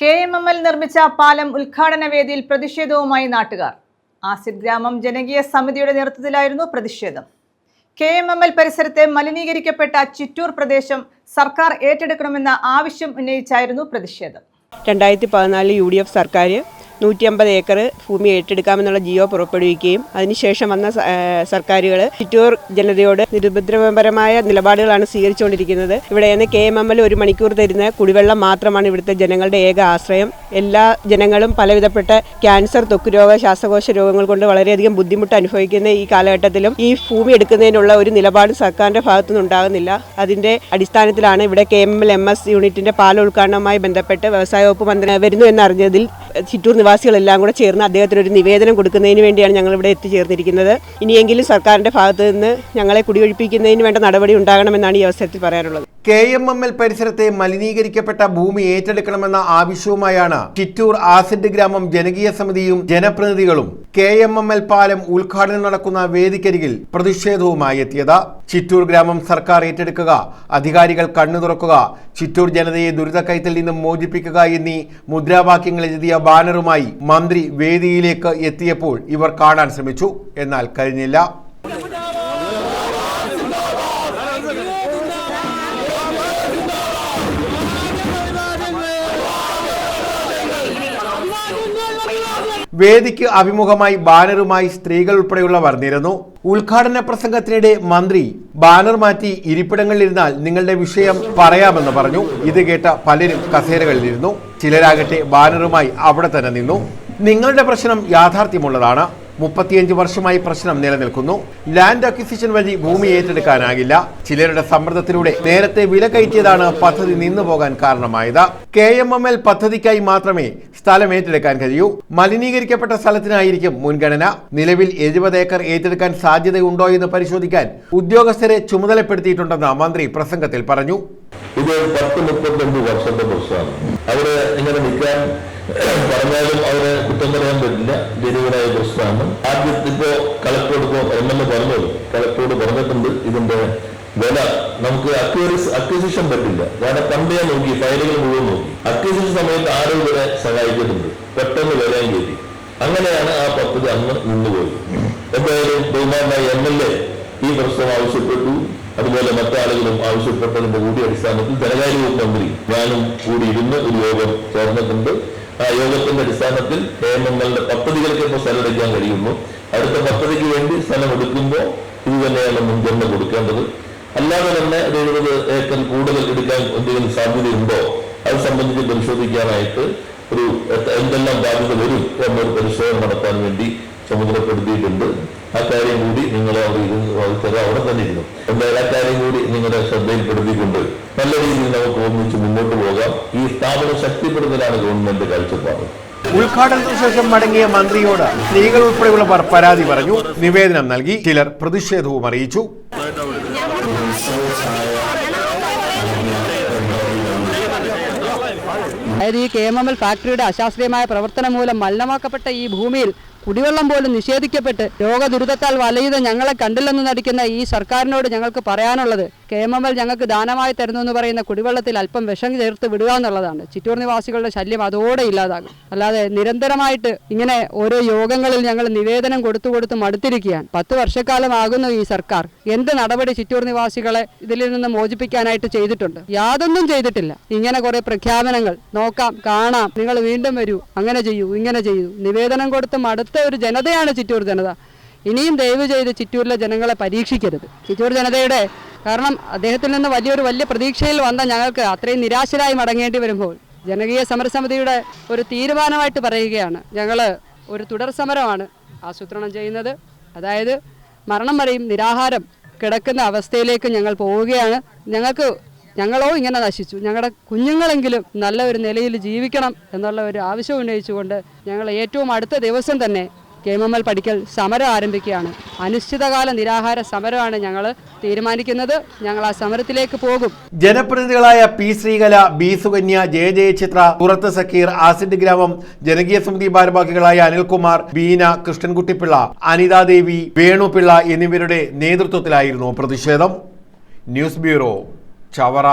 K M M L നിർമ്മിച്ച പാലം ഉദ്ഘാടന വേദിയിൽ പ്രതിഷേധവുമായി നാട്ടുകാർ. ആസിഡ് ഗ്രാമം ജനകീയ സമിതിയുടെ നേതൃത്വത്തിലായിരുന്നു പ്രതിഷേധം. കെ എം എം എൽ പരിസരത്തെ മലിനീകരിക്കപ്പെട്ട ചിറ്റൂർ പ്രദേശം സർക്കാർ ഏറ്റെടുക്കണമെന്ന ആവശ്യം ഉന്നയിച്ചായിരുന്നു പ്രതിഷേധം. രണ്ടായിരത്തി പതിനാലിൽ യു ഡി എഫ് സർക്കാർ നൂറ്റി അമ്പത് ഏക്കർ ഭൂമി ഏറ്റെടുക്കാമെന്നുള്ള ജിയോ പുറപ്പെടുവിക്കുകയും അതിനുശേഷം വന്ന സർക്കാരുകൾ ചിറ്റൂർ ജനതയോട് നിരുപദ്രവപരമായ നിലപാടുകളാണ് സ്വീകരിച്ചുകൊണ്ടിരിക്കുന്നത്. ഇവിടെ നിന്ന് കെ എം എം എൽ ഒരു മണിക്കൂർ തരുന്ന കുടിവെള്ളം മാത്രമാണ് ഇവിടുത്തെ ജനങ്ങളുടെ ഏക ആശ്രയം. എല്ലാ ജനങ്ങളും പലവിധപ്പെട്ട ക്യാൻസർ ത്വക്ക് രോഗ ശ്വാസകോശ രോഗങ്ങൾ കൊണ്ട് വളരെയധികം ബുദ്ധിമുട്ട് അനുഭവിക്കുന്ന ഈ കാലഘട്ടത്തിലും ഈ ഭൂമി എടുക്കുന്നതിനുള്ള ഒരു നിലപാട് സർക്കാരിന്റെ ഭാഗത്തുനിന്ന് ഉണ്ടാകുന്നില്ല. അതിന്റെ അടിസ്ഥാനത്തിലാണ് ഇവിടെ K M L M S യൂണിറ്റിന്റെ പാൽ ഉദ്ഘാടനവുമായി ബന്ധപ്പെട്ട് വ്യവസായ വകുപ്പ് മന്ത്രി വരുന്നു എന്നറിഞ്ഞതിൽ ചിറ്റൂർ നിവാസികളെല്ലാം കൂടെ ചേർന്ന് അദ്ദേഹത്തിന് ഒരു നിവേദനം കൊടുക്കുന്നതിന് വേണ്ടിയാണ് ഞങ്ങൾ ഇവിടെ എത്തിച്ചേർന്നിരിക്കുന്നത്. ഇനിയെങ്കിലും സർക്കാരിന്റെ ഭാഗത്തു നിന്ന് ഞങ്ങളെ കുടിയൊഴിപ്പിക്കുന്നതിന് വേണ്ട നടപടി ഉണ്ടാകണമെന്നാണ് ഈ അവസരത്തിൽ പറയാനുള്ളത്. കെ എം എം എൽ പരിസരത്തെ മലിനീകരിക്കപ്പെട്ട ഭൂമി ഏറ്റെടുക്കണമെന്ന ആവശ്യവുമായാണ് ചിറ്റൂർ ആസിഡ് ഗ്രാമം ജനകീയ സമിതിയും ജനപ്രതിനിധികളും കെ എം എം എൽ പാലം ഉദ്ഘാടനം നടക്കുന്ന വേദിക്കരികിൽ പ്രതിഷേധവുമായി എത്തിയത്. ചിറ്റൂർ ഗ്രാമം സർക്കാർ ഏറ്റെടുക്കുക അധികാരികൾ കണ്ണു തുറക്കുക ചിറ്റൂർ ജനതയെ ദുരിതക്കയത്തിൽ നിന്നും മോചിപ്പിക്കുക എന്നീ മുദ്രാവാക്യങ്ങൾ എഴുതിയ ബാനറുമായി മന്ത്രി വേദിയിലേക്ക് എത്തിയപ്പോൾ ഇവർ കാണാൻ ശ്രമിച്ചു. എന്നാൽ കഴിഞ്ഞില്ല. വേദിക്ക് അഭിമുഖമായി ബാനറുമായി സ്ത്രീകൾ ഉൾപ്പെടെയുള്ളവർ നിരന്നു. ഉദ്ഘാടന പ്രസംഗത്തിനിടെ മന്ത്രി ബാനർ മാറ്റി ഇരിപ്പിടങ്ങളിലിരുന്നാൽ നിങ്ങളുടെ വിഷയം പറയാമെന്ന് പറഞ്ഞു. ഇത് കേട്ട പലരും കസേരകളിലിരുന്നു. ചിലരാകട്ടെ ബാനറുമായി അവിടെ തന്നെ നിന്നു. നിങ്ങളുടെ പ്രശ്നം യാഥാർത്ഥ്യമുള്ളതാണ്. മുപ്പത്തിയഞ്ച് വർഷമായി പ്രശ്നം നിലനിൽക്കുന്നു. ലാൻഡ് അക്വിസിഷൻ വഴി ഭൂമി ഏറ്റെടുക്കാനാകില്ല. ചിലരുടെ സമ്മർദ്ദത്തിലൂടെ നേരത്തെ വില കയറ്റിയതാണ് പദ്ധതി നിന്നു പോകാൻ കാരണമായത്. കെ എം എം എൽ പദ്ധതിക്കായി മാത്രമേ സ്ഥലം ഏറ്റെടുക്കാൻ കഴിയൂ. മലിനീകരിക്കപ്പെട്ട സ്ഥലത്തിനായിരിക്കും മുൻഗണന. നിലവിൽ എഴുപത് ഏക്കർ ഏറ്റെടുക്കാൻ സാധ്യതയുണ്ടോ എന്ന് പരിശോധിക്കാൻ ഉദ്യോഗസ്ഥരെ ചുമതലപ്പെടുത്തിയിട്ടുണ്ടെന്ന് മന്ത്രി പ്രസംഗത്തിൽ പറഞ്ഞു. ഇത് പത്ത് മുപ്പത്തൊമ്പത് വർഷത്തെ പ്രശ്നമാണ്. അവർ ഇങ്ങനെ നിൽക്കാൻ പറഞ്ഞാലും അവരെ കുറ്റം പറയാൻ പറ്റില്ല. ജനുവനായ പ്രശ്നമാണ്. ആദ്യത്തെ ഇപ്പോ കളക്ടറോട് എം എൽ എ പറഞ്ഞത്. കളക്ടറോട് പറഞ്ഞിട്ടുണ്ട് ഇതിന്റെ വില. നമുക്ക് അക്വയറിസ് അക്വസിഷൻ പറ്റില്ല. കാരണം പണ്ട് ഞാൻ നോക്കി ഫയലുകൾ മുഴുവൻ നോക്കി. അക്വസിഷൻ സമയത്ത് ആരും ഇവരെ സഹായിച്ചിട്ടുണ്ട് പെട്ടെന്ന് വരാൻ കയറ്റി. അങ്ങനെയാണ് ആ പദ്ധതി അന്ന് നിന്നുപോയത്. എന്തായാലും ബഹുമാനായ എം എൽ എ ഈ പ്രശ്നം ആവശ്യപ്പെട്ടു. അതുപോലെ മറ്റാളുകളും ആവശ്യപ്പെട്ടതിന്റെ കൂടി അടിസ്ഥാനത്തിൽ ധനകാര്യ വകുപ്പ് മന്ത്രി ഞാനും കൂടി ഇരുന്ന് ഒരു യോഗം ചേർന്നിട്ടുണ്ട്. ആ യോഗത്തിന്റെ അടിസ്ഥാനത്തിൽ നിയമങ്ങളുടെ പദ്ധതികൾക്ക് ഇപ്പോൾ സ്ഥലം എടുക്കാൻ കഴിയുന്നു. അടുത്ത പദ്ധതിക്ക് വേണ്ടി സ്ഥലം എടുക്കുമ്പോൾ ഇത് തന്നെയാണ് മുൻഗണന കൊടുക്കേണ്ടത്. അല്ലാതെ തന്നെ ഒരു എഴുപത് ഏക്കർ കൂടുതൽ എടുക്കാൻ എന്തെങ്കിലും സാധ്യതയുണ്ടോ? അത് സംബന്ധിച്ച് പരിശോധിക്കാനായിട്ട് ഒരു എന്തെല്ലാം ബാധ്യത വരും എന്നൊരു പരിശോധന നടത്താൻ വേണ്ടി ചുമതലപ്പെടുത്തിയിട്ടുണ്ട്. ആ കാര്യം കൂടി നിങ്ങൾ അവിടെ ഇരുന്ന് അവിടെ തന്നെ ഇരുന്നു. എന്തായാലും ആ കാര്യം കൂടി നിങ്ങളുടെ ശ്രദ്ധയിൽപ്പെടുത്തിക്കൊണ്ട് നല്ല രീതിയിൽ നമുക്ക് ഒന്നിച്ച് മുന്നോട്ട് പോകാം. ഈ സ്ഥാപനം ശക്തിപ്പെടുത്തലാണ് ഗവൺമെന്റ് കാഴ്ചപ്പാട്. ഉദ്ഘാടനത്തിന് ശേഷം മടങ്ങിയ മന്ത്രിയോട് സ്ത്രീകൾ ഉൾപ്പെടെയുള്ളവർ പരാതി പറഞ്ഞു. നിവേദനം നൽകി. ചിലർ പ്രതിഷേധവും അറിയിച്ചു. അതായത് ഈ കെ എം എം എൽ ഫാക്ടറിയുടെ അശാസ്ത്രീയമായ പ്രവർത്തനം മൂലം മലിനമാക്കപ്പെട്ട ഈ ഭൂമിയിൽ കുടിവെള്ളം പോലും നിഷേധിക്കപ്പെട്ട് രോഗദുരിതത്താൽ വലയുന്ന ഞങ്ങളെ കണ്ടില്ലെന്ന് നടിക്കുന്ന ഈ സർക്കാരിനോട് ഞങ്ങൾക്ക് പറയാനുള്ളത് കെ എം എം എൽ ഞങ്ങൾക്ക് ദാനമായി തരുന്നു എന്ന് പറയുന്ന കുടിവെള്ളത്തിൽ അല്പം വിഷം ചേർത്ത് വിടുക എന്നുള്ളതാണ്. ചിറ്റൂർ നിവാസികളുടെ ശല്യം അതോടെ ഇല്ലാതാകും. അല്ലാതെ നിരന്തരമായിട്ട് ഇങ്ങനെ ഓരോ യോഗങ്ങളിൽ ഞങ്ങൾ നിവേദനം കൊടുത്തു കൊടുത്ത് മടുത്തിരിക്കുകയാണ്. പത്ത് വർഷക്കാലമാകുന്നു ഈ സർക്കാർ. എന്ത് നടപടി ചിറ്റൂർ നിവാസികളെ ഇതിൽ നിന്ന് മോചിപ്പിക്കാനായിട്ട് ചെയ്തിട്ടുണ്ട്? യാതൊന്നും ചെയ്തിട്ടില്ല. ഇങ്ങനെ കുറെ പ്രഖ്യാപനങ്ങൾ. നോക്കാം കാണാം. നിങ്ങൾ വീണ്ടും വരൂ. അങ്ങനെ ചെയ്യൂ ഇങ്ങനെ ചെയ്യൂ. നിവേദനം കൊടുത്ത് മടുത്ത ഒരു ജനതയാണ് ചിറ്റൂർ ജനത. ഇനിയും ദയവ് ചെയ്ത് ചിറ്റൂരിലെ ജനങ്ങളെ പരീക്ഷിക്കരുത്. ചിറ്റൂർ ജനതയുടെ കാരണം അദ്ദേഹത്തിൽ നിന്ന് വലിയൊരു വലിയ പ്രതീക്ഷയിൽ വന്ന ഞങ്ങൾക്ക് അത്രയും നിരാശരായി മടങ്ങേണ്ടി വരുമ്പോൾ ജനകീയ സമരസമിതിയുടെ ഒരു തീരുമാനമായിട്ട് പറയുകയാണ്. ഞങ്ങൾ ഒരു തുടർ സമരമാണ് ആസൂത്രണം ചെയ്യുന്നത്. അതായത് മരണം വരെയും നിരാഹാരം കിടക്കുന്ന അവസ്ഥയിലേക്ക് ഞങ്ങൾ പോവുകയാണ്. ഞങ്ങൾക്ക് ഞങ്ങളോ ഇങ്ങനെ നശിച്ചു. ഞങ്ങളുടെ കുഞ്ഞുങ്ങളെങ്കിലും നല്ല ഒരു നിലയിൽ ജീവിക്കണം എന്നുള്ള ഒരു ആവശ്യം ഉന്നയിച്ചുകൊണ്ട് ഞങ്ങൾ ഏറ്റവും അടുത്ത ദിവസം തന്നെ കെ എം എം എൽ പഠിക്കൽ സമരം ആരംഭിക്കുകയാണ്. അനിശ്ചിതകാല നിരാഹാര സമരമാണ് ഞങ്ങൾ തീരുമാനിക്കുന്നത്. ഞങ്ങൾ ആ സമരത്തിലേക്ക് പോകും. ജനപ്രതിനിധികളായ പി ശ്രീകല ബി സുകന്യ ജയ ജയചിത്ര പുറത്ത് സക്കീർ ആസിഡ് ഗ്രാമം ജനകീയ സമിതി ഭാരവാഹികളായ അനിൽകുമാർ ബീന കൃഷ്ണൻകുട്ടിപ്പിള്ള അനിതാദേവി വേണുപിള്ള എന്നിവരുടെ നേതൃത്വത്തിലായിരുന്നു പ്രതിഷേധം. News bureau Chavara.